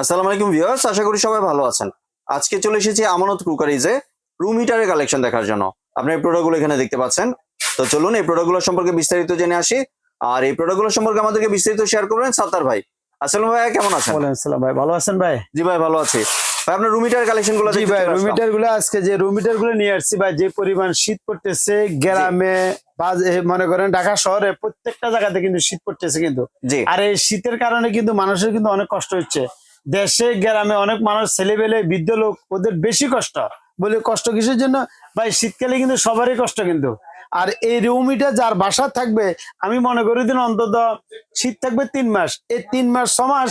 আসসালামু আলাইকুম ভিউয়ার্স আশা করি সবাই ভালো আছেন। আজকে চলে এসেছি আমানত কুকারিজে রুম হিটারের কালেকশন দেখার জন্য। আপনি এই প্রোডাক্টগুলো এখানে দেখতে পাচ্ছেন। তো চলুন এই প্রোডাক্টগুলো সম্পর্কে বিস্তারিত জেনে আসি। আর এই প্রোডাক্টগুলো সম্পর্কে আমাদেরকে বিস্তারিত শেয়ার করবেন সাত্তার ভাই। আসসালাম ভাই কেমন আছেন? আসসালাম ভাই ভালো আছেন ভাই? জি ভাই ভালো আছি। ভাই আপনার রুম হিটারের কালেকশনগুলো জি ভাই রুমিটারগুলো আজকে যে রুমিটারগুলো নিয়ে আসছি ভাই যে পরিমাণ শীত পড়তেছে গ্রামে মনে করেন ঢাকা শহরে প্রত্যেকটা জায়গাতে কিন্তু শীত পড়তেছে কিন্তু। আর এই শীতের কারণে কিন্তু মানুষের কিন্তু অনেক কষ্ট হচ্ছে। দেশে গ্রামে অনেক মানুষ ছেলেবেলে বৃদ্ধ লোক ওদের বেশি কষ্ট। বলে কষ্ট কিসের জন্য? ভাই শীতকালে কিন্তু সবারই কষ্ট কিন্তু। আর এই রুমিটা যার বাসা থাকবে আমি মনে করি দিন অন্তত শীত থাকবে তিন মাস। এই তিন মাস ছ মাস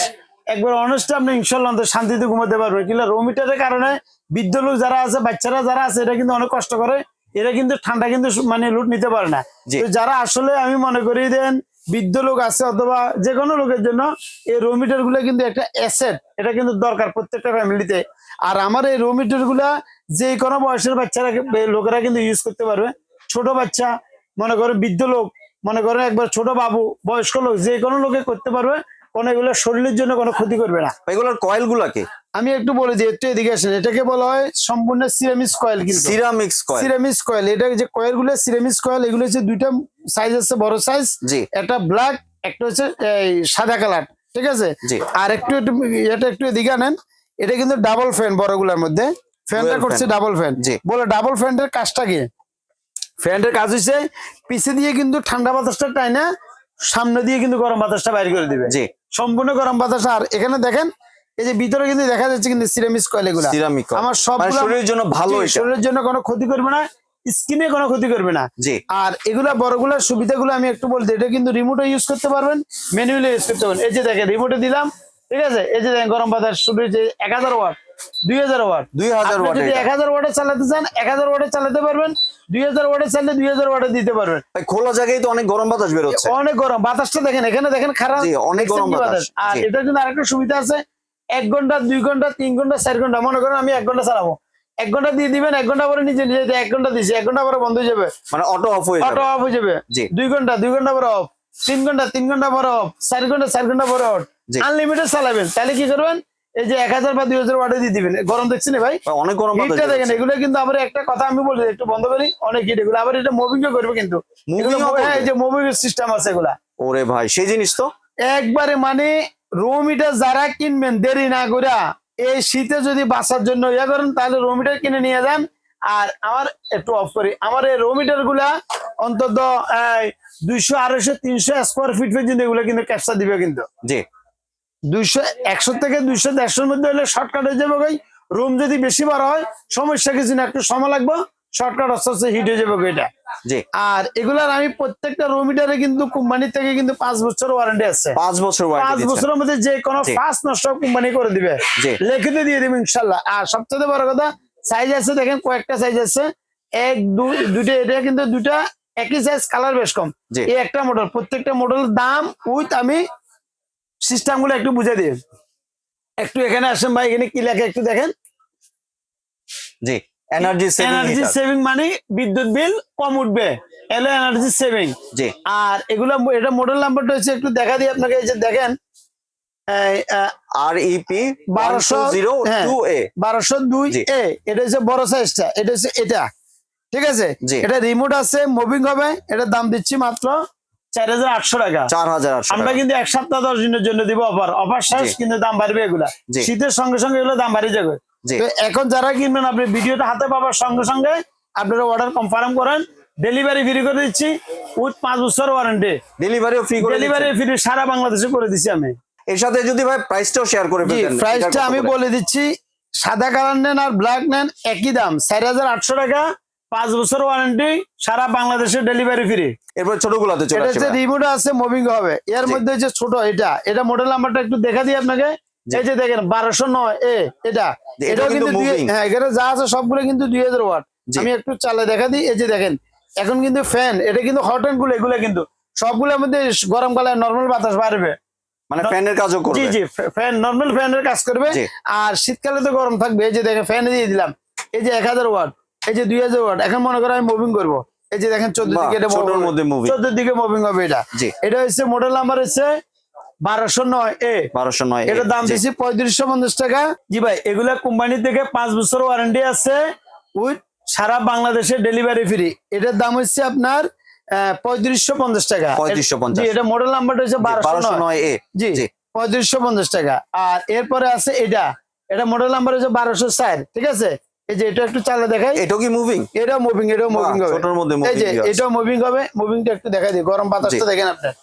একবার অনেস্ট আপনি ইনশাল্লাহ অন্তত শান্তিতে ঘুমাতে পারবেন। কিন্তু রুমিটারের কারণে বৃদ্ধ লোক যারা আছে বাচ্চারা যারা আছে এটা কিন্তু অনেক কষ্ট করে। এরা কিন্তু ঠান্ডা কিন্তু মানে লুট নিতে পারে না। যারা আসলে আমি মনে করি দেন বৃদ্ধ লোক আছে অথবা যে কোনো লোকের জন্য এই রোমিটারগুলা কিন্তু একটা অ্যাসেট এটা কিন্তু দরকার প্রত্যেকটা ফ্যামিলিতে আর আমার এই রোমিটারগুলা যে কোনো বয়সের বাচ্চারা লোকেরা কিন্তু ইউজ করতে পারবে। ছোট বাচ্চা, মনে করো বৃদ্ধ লোক, মনে করো একবার ছোট বাবু, বয়স্ক লোক যে কোনো লোকে করতে পারবে। কোনো এগুলো শরীরের জন্য কোনো ক্ষতি করবে না। এগুলোর কয়েলগুলা কি আমি একটু বলে দিই একটু এদিকে আসেন। এটাকে বলা হয় সম্পূর্ণ সিরামিক্স কয়েল কিন্তু। Ceramics coil. Ceramics coil. এটা যে কয়েলগুলো সিরামিক্স কয়েল এগুলো হচ্ছে দুইটা সাইজ আছে বড় সাইজ জি। একটা ব্ল্যাক একটা হচ্ছে এই সাদা কালার ঠিক আছে? জি। আর একটু একটু এটা একটু এদিকে আনেন। এটা কিন্তু ডাবল ফ্যান বড়গুলোর মধ্যে। ফ্যানটা করছে ডাবল ফ্যান জি। বলে ডাবল ফ্যানটার কাজটা কি? ফ্যানটার কাজ হচ্ছে পিছে দিয়ে কিন্তু ঠান্ডা বাতাসটা টাই না সামনে দিয়ে কিন্তু গরম বাতাসটা বাইর করে দিবে। জি। সম্পূর্ণ গরম বাতাস। আর এখানে দেখেন এই যে ভিতরে কিন্তু দেখা যাচ্ছে কিন্তু সিরামিক কয়েল এগুলো। সিরামিক আমার সব মানে শরীরের জন্য ভালো এটা। শরীরের জন্য কোনো ক্ষতি করবে না স্কিনে কোনো ক্ষতি করবে না। জি। আর এগুলা বড়গুলার সুবিধাগুলো আমি একটু বলতে এটা কিন্তু রিমোটে ইউজ করতে পারবেন ম্যানুয়ালি ইউজ করতে পারবেন। এই যে দেখেন রিমোটে দিলাম ঠিক আছে? এই যে গরম বাতাস শুরু হয়েছে এক হাজার ওয়াট দুই হাজার ওয়াট। দুই হাজার ওয়াট যদি এক হাজার ওয়াটে চালাতে চান এক হাজার ওয়াটে চালাতে পারবেন দুই হাজার ওয়াটে চালালে দুই হাজার ওয়াটে দিতে পারবেন। খোলা জায়গায় তো অনেক গরম বাতাস বেরোচ্ছে অনেক গরম। বাতাসটা দেখেন এখানে দেখেন খারাপ অনেক গরম বাতাস, আর জি। এটা কিন্তু আরেকটা সুবিধা আছে এক ঘণ্টা দুই ঘণ্টা তিন ঘণ্টা চার ঘণ্টা। মনে করেন আমি এক ঘণ্টা চালাবো। এক ঘণ্টা দিয়ে দিবেন এক ঘণ্টা পরে নিজে নিজে এক ঘণ্টা দিছি এক ঘণ্টা পরে বন্ধ হয়ে যাবে। মানে অটো অফ হয়ে অটো অফ হয়ে যাবে। দুই ঘণ্টা দুই ঘণ্টা পরে অফ তিন ঘণ্টা তিন ঘণ্টা পরে অফ চার ঘণ্টা চার ঘণ্টা পরে অফ। আনলিমিটেড চালাবেন। তাহলে কি করবেন? এই যে এক হাজার বা দুই হাজার ওয়াটে দিয়ে দিবেন। গরম দেখছেন ভাই? ভাই, অনেক গরম হিটটা দেখেন এগুলো কিন্তু আবার একটা কথা আমি বলি একটু বন্ধ করি অনেক হিট এগুলো। আবার এটা মুভিং করবে কিন্তু। Mo- হ্যাঁ যে মুভিং সিস্টেম আছে এগুলা। ওরে ভাই সেই জিনিস তো? একবারে মানে রোমিটার যারা কিনবেন দেরি না করা এই শীতে যদি বাঁচার জন্য ইয়ে করেন তাহলে রোমিটার কিনে নিয়ে যান। আর আমার একটু অফ করি আমার এই রোমিটারগুলা অন্তত দুইশো আড়াইশো তিনশো স্কোয়ার ফিট পর্যন্ত এগুলো কিন্তু ক্যাপচা দিবে কিন্তু। জি। দুইশো একশো থেকে দুইশো দেড়শোর মধ্যে হলে শর্টকাট হয়ে যাবে ভাই। রুম যদি বেশি বড় হয় সমস্যা কিছু না একটু সময় লাগবে শর্টকাট আস্তে আস্তে হিট হয়ে যাবে এটা। জি। আর এগুলার আমি প্রত্যেকটা রুমিটারে কিন্তু কোম্পানি থেকে কিন্তু পাঁচ বছর ওয়ারেন্টি আছে। পাঁচ বছর পাঁচ বছরের মধ্যে যে কোনো। ফার্স্ট নষ্ট কোম্পানি করে দিবে। লিখিত দিয়ে দিবে ইনশাল্লাহ। আর সবচেয়ে বড় কথা সাইজ আছে দেখেন কয়েকটা সাইজ আছে। এক দুই দুইটা এটা কিন্তু দুইটা একই সাইজ কালার বেশ কম। এই একটা মডেল প্রত্যেকটা মডেলের দাম উইথ আমি সিস্টেমগুলো একটু বুঝে দিই একটু এখানে আসেন ভাই এখানে কি লেখা একটু দেখেন। জি এনার্জি এনার্জি সেভিং মানে বিদ্যুৎ বিল কম উঠবে। এলো এনার্জি সেভিং জি। আর এগুলো এটা মডেল নাম্বারটা হচ্ছে একটু দেখা দিই আপনাকে এই যে দেখেন। আর ইপি বারোশো জিরো হ্যাঁ। টু এ বারোশো দুই এ এটা হচ্ছে বড় সাইজটা এটা হচ্ছে এটা। ঠিক আছে? জি। এটা রিমোট আছে মুভিং হবে। এটার দাম দিচ্ছি মাত্র চার হাজার আটশো টাকা। চার হাজার আমরা কিন্তু এক সপ্তাহ দশ দিনের জন্য দিব অফার। অফার শেষ কিন্তু দাম বাড়বে এগুলা। শীতের সঙ্গে সঙ্গে এগুলো দাম বাড়িয়ে যাবে। এখন যারা কিনবেন আপনি ভিডিওটা হাতে পাবার সঙ্গে সঙ্গে আপনারা অর্ডার কনফার্ম করেন। ডেলিভারি ফ্রি করে দিচ্ছি উইথ পাঁচ বছর ওয়ারেন্টি ডেলিভারিও ফ্রি ডেলিভারি ফ্রি সারা বাংলাদেশে করে দিচ্ছি আমি। এর সাথে যদি ভাই প্রাইসটাও শেয়ার করে প্রাইসটা আমি বলে দিচ্ছি সাদা কালার নেন আর ব্ল্যাক নেন একই দাম চার হাজার আটশো টাকা। পাঁচ বছর ওয়ারেন্টি সারা বাংলাদেশে ডেলিভারি ফ্রি এরপর ছোটগুলোতে চলে এটা রিমোট আছে মুভিং হবে। এর মধ্যে যে ছোট এটা। এটা মডেল নাম্বারটা একটু দেখা দিই আপনাকে। এই যে দেখেন বারোশো নয় এ এটা। এটাও কিন্তু। হ্যাঁ এখানে যা আছে সবগুলো কিন্তু দুই হাজার ওয়াট জি। আমি একটু চালে দেখা দিই। এই যে দেখেন এখন কিন্তু ফ্যান এটা কিন্তু হট অ্যান্ডগুলো এগুলো কিন্তু। সবগুলোর মধ্যে গরমকালে নর্মাল বাতাস বাড়বে। মানে ফ্যানের কাজও জি করবে। জি ফ্যান নর্মাল ফ্যানের কাজ করবে। আর শীতকালে তো গরম থাকবে। এই যে দেখেন ফ্যান দিয়ে দিলাম। এই যে এক হাজার ওয়াট এই যে দুই হাজার ওয়াট এখন মনে করো আমি মুভিং করব। এই যে দেখেন চোদ্দ দিকে এটা মধ্যে moving। চোদ্দ দিকে মুভিং হবে এটা। এটা হচ্ছে মডেল নাম্বার হচ্ছে বারোশো নয় এ বারোশো নয় এটার দাম দিচ্ছি পঁয়ত্রিশশো পঞ্চাশ টাকা। জি ভাই এগুলা কোম্পানি থেকে পাঁচ বছর ওয়ারেন্টি আছে উইথ সারা বাংলাদেশে ডেলিভারি ফ্রি এটার দাম হচ্ছে আপনার পঁয়ত্রিশশো পঞ্চাশ টাকা। পঁয়ত্রিশশো পঞ্চাশ। এটা মডেল নাম্বারটা হচ্ছে বারোশো নয়। এ জি। পঁয়ত্রিশশো পঞ্চাশ টাকা। আর এরপরে আছে এটা। এটা মডেল নাম্বার হচ্ছে বারোশো ষাট ঠিক আছে? এই যে এটা একটু চালে দেখাই। এটাও কি মুভিং এটাও মুভিং এটাও মুভিং হবে। ছোটর মধ্যে এই যে মুভিং এটাও মুভিং হবে। মুভিংটা একটু দেখাই দিই। গরম বাতাসটা জি। দেখেন আপনার।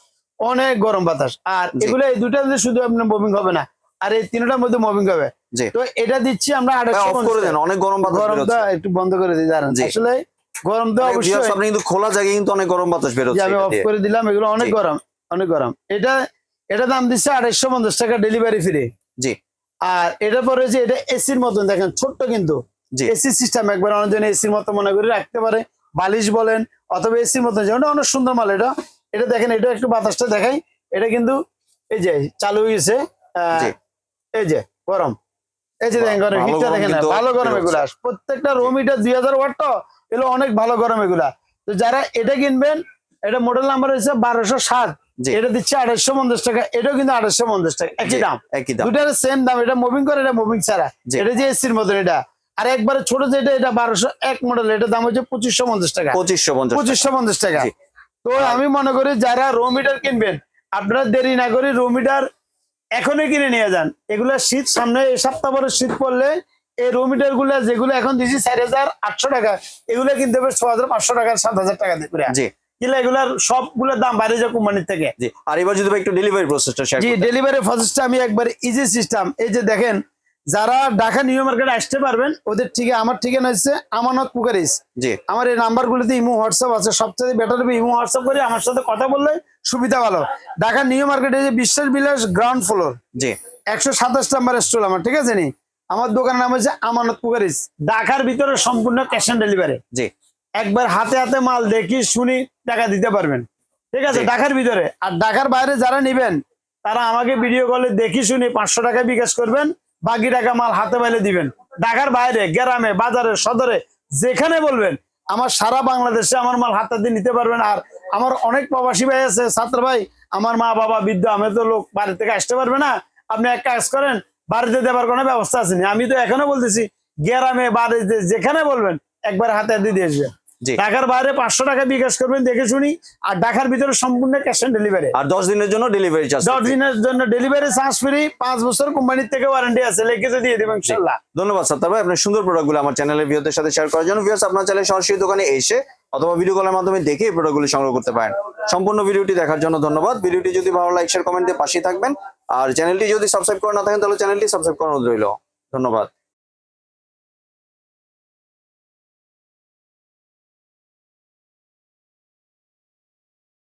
অনেক গরম বাতাস। আর। এগুলো এই মধ্যে শুধু আপনার মুভিং হবে না। আর এই তিনটার মধ্যে মুভিং হবে। তো এটা দিচ্ছি আমরা আড়াইশো অফ করে দেন অনেক গরম বাতাস বেরোচ্ছে। একটু বন্ধ করে দিই দাঁড়ান। আসলে গরম তো অবশ্যই আপনি কিন্তু খোলা জায়গায় কিন্তু অনেক গরম বাতাস যে বেরোচ্ছে আমি অফ করে দিলাম। এগুলো অনেক গরম অনেক গরম। এটা এটা দাম দিচ্ছে আড়াইশো পঞ্চাশ টাকা ডেলিভারি ফ্রি জি। আর এটা পরে যে এটা এসির মতন দেখেন ছোট্ট কিন্তু। এসি সিস্টেম একবার অনেকজন এসির মতো মনে করে রাখতে পারে বালিশ বলেন অথবা এসির মতো যেমন অনেক সুন্দর মাল এটা। এটা দেখেন এটা একটু বাতাসটা দেখাই। এটা কিন্তু এই যে চালু হয়ে গেছে আহ, এই যে গরম। এই যে দেখেন গরম ভালো হিটটা গরম দেখেন ভালো গরম এগুলা। প্রত্যেকটা রুম হিটার দুই হাজার ওয়াট তো এগুলো অনেক ভালো গরম এগুলা। তো যারা এটা কিনবেন এটা মডেল নাম্বার হচ্ছে বারোশো সাত এটা দিচ্ছে আড়াইশো পঞ্চাশ টাকা এটাও কিন্তু আড়াইশো পঞ্চাশ টাকা একই দাম। একই দাম। দুটার সেম দাম এটা মুভিং করে এটা মুভিং ছাড়া। এটা যে এসির মতন এটা। আর একবারে ছোট যেটা এটা বারোশো এক মডেল এটা দাম হচ্ছে পঁচিশশো পঞ্চাশ টাকা। পঁচিশশো পঞ্চাশ পঁচিশশো পঞ্চাশ টাকা। তো আমি মনে করি যারা রো মিটার কিনবেন আপনারা দেরি না করে রো মিটার এখনই কিনে নিয়ে যান। এগুলা শীত সামনে এই সপ্তাহ পরে শীত পড়লে এই রো মিটারগুলা যেগুলো এখন দিচ্ছি চার হাজার আটশো টাকা এগুলো কিনতে হবে ছ হাজার পাঁচশো টাকা সাত হাজার টাকা দিয়ে করে। এগুলার সবগুলোর দাম বাইরে যায় কোম্পানির থেকে। আর এবার যদি একটু ডেলিভারি প্রসেসটা জি ডেলিভারি প্রসেসটা আমি একবার ইজি সিস্টেম এই যে দেখেন যারা ঢাকা নিউ মার্কেটে আসতে পারবেন ওদের ঠিক আমার ঠিকানা হচ্ছে আমানত পুকারিস। জি। আমার এই নাম্বারগুলিতে ইমো হোয়াটসঅ্যাপ আছে। সবচেয়ে বেটার হবে ইমো হোয়াটসঅ্যাপ করে আমার সাথে কথা বললে সুবিধা ভালো। ঢাকা নিউ মার্কেটে যে বিশ্বের বিলাস গ্রাউন্ড ফ্লোর জি। একশো সাতাশ নাম্বার স্টল আমার ঠিক আছে নি? আমার দোকানের নাম হচ্ছে আমানত পুকারিস। ঢাকার ভিতরে সম্পূর্ণ ক্যাশ অন ডেলিভারি জি। একবার হাতে হাতে মাল দেখি শুনি টাকা দিতে পারবেন। ঠিক আছে। ঢাকার ভিতরে। আর ঢাকার বাইরে যারা নিবেন তারা আমাকে ভিডিও কলে দেখি শুনি পাঁচশো টাকায় বিকাশ করবেন। বাকি টাকা মাল হাতে পাইলে দিবেন। ঢাকার বাইরে, গ্রামে, বাজারে, সদরে, যেখানে বলবেন, আমার সারা বাংলাদেশে আমার মাল হাতে দিয়ে নিতে পারবেন। আর আমার অনেক প্রবাসী ভাই আছে, ছাত্র ভাই, আমার মা বাবা, বৃদ্ধ, আমি তো লোক বাড়ি থেকে আসতে পারবে না। আপনি এক কাজ করেন, বাড়িতে দেবার কোনো ব্যবস্থা আছে আমি তো এখনও বলতেছি, গ্রামে, বাড়িতে যেখানে বলবেন, একবার হাতে দিয়ে দিয়ে আসবে জি ঢাকার বাইরে পাঁচশো টাকা বিকাশ করবেন দেখে শুনি। আর ঢাকার ভিতরে সম্পূর্ণ ক্যাশ অন ডেলিভারি আর দশ দিনের জন্য ডেলিভারি চার্জ দশ দিনের জন্য ডেলিভারি চার্জ ফ্রি পাঁচ বছর কোম্পানির থেকে ওয়ারেন্টি আছে লিখে দিয়ে দেবেন ইনশাল্লাহ। ধন্যবাদ সাত্তার ভাই। আপনার সুন্দর প্রোডাক্টগুলো আমার চ্যানেলের ভিউদের সাথে শেয়ার করার জন্য। ভিউয়ার্স আপনার চ্যানেলে সরাসরি দোকানে এসে অথবা ভিডিও কলের মাধ্যমে দেখে এই প্রোডাক্টগুলো সংগ্রহ করতে পারেন। সম্পূর্ণ ভিডিওটি দেখার জন্য ধন্যবাদ। ভিডিওটি যদি ভালো লাইক শেয়ার কমেন্ট দিয়ে পাশেই থাকবেন। আর চ্যানেলটি যদি সাবস্ক্রাইব করে না থাকেন তাহলে চ্যানেলটি সাবস্ক্রাইব করানো রইল। ধন্যবাদ।